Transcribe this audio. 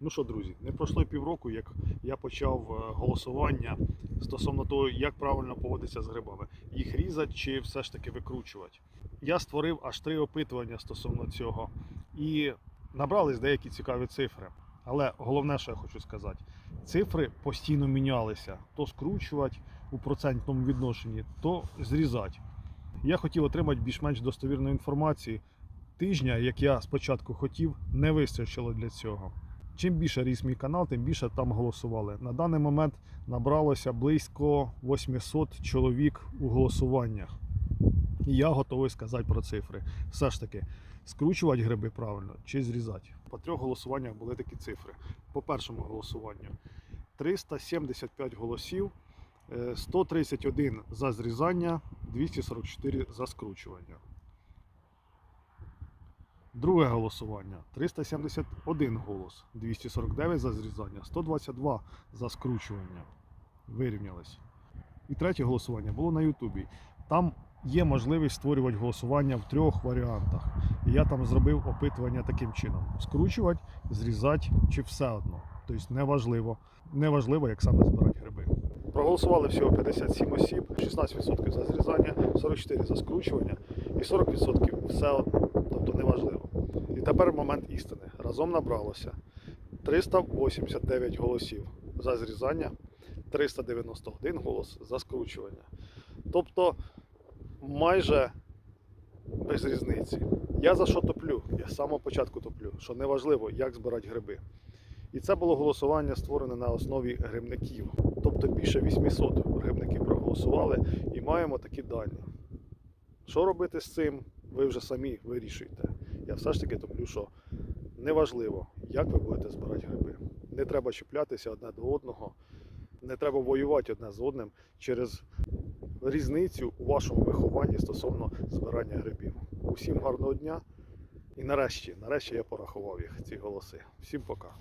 Ну що, друзі, не пройшло півроку, як я почав е, голосування стосовно того, як правильно поводитися з грибами. Їх різати чи все ж таки викручувати. Я створив аж три опитування стосовно цього і набрались деякі цікаві цифри. Але головне, що я хочу сказати, цифри постійно мінялися: то скручувати у процентному відношенні, то зрізати. Я хотів отримати більш-менш достовірну інформацію. Тижня, як я спочатку хотів, не вистачило для цього. Чим більше ріс мій канал, тим більше там голосували. На даний момент набралося близько 800 чоловік у голосуваннях. І я готовий сказати про цифри. Все ж таки, скручувати гриби правильно чи зрізати. По трьох голосуваннях були такі цифри. По першому голосуванню 375 голосів, е, 131 за зрізання, 244 за скручування. Друге голосування 371 голос, 249 за зрізання, 122 за скручування. Вирівнялись. І третє голосування було на Ютубі. Там є можливість створювати голосування в трьох варіантах. І я там зробив опитування таким чином: скручувати, зрізати чи все одно. Тобто неважливо. Неважливо, як саме збирати гриби. Проголосували всього 57 осіб, 16% за зрізання, 44% за скручування і 40% все одно. Тобто неважливо. І тепер момент істини. Разом набралося 389 голосів за зрізання, 391 голос за скручування. Тобто майже без різниці. Я за що топлю? Я з самого початку топлю, що неважливо, як збирати гриби. І це було голосування створене на основі грибників. Тобто більше 800 грибників проголосували і маємо такі дані. Що робити з цим, ви вже самі вирішуєте. Я все ж таки топлю, що неважливо, як ви будете збирати гриби. Не треба чіплятися одне до одного, не треба воювати одне з одним через різницю у вашому вихованні стосовно збирання грибів. Усім гарного дня. І нарешті, нарешті я порахував їх, ці голоси. Всім пока.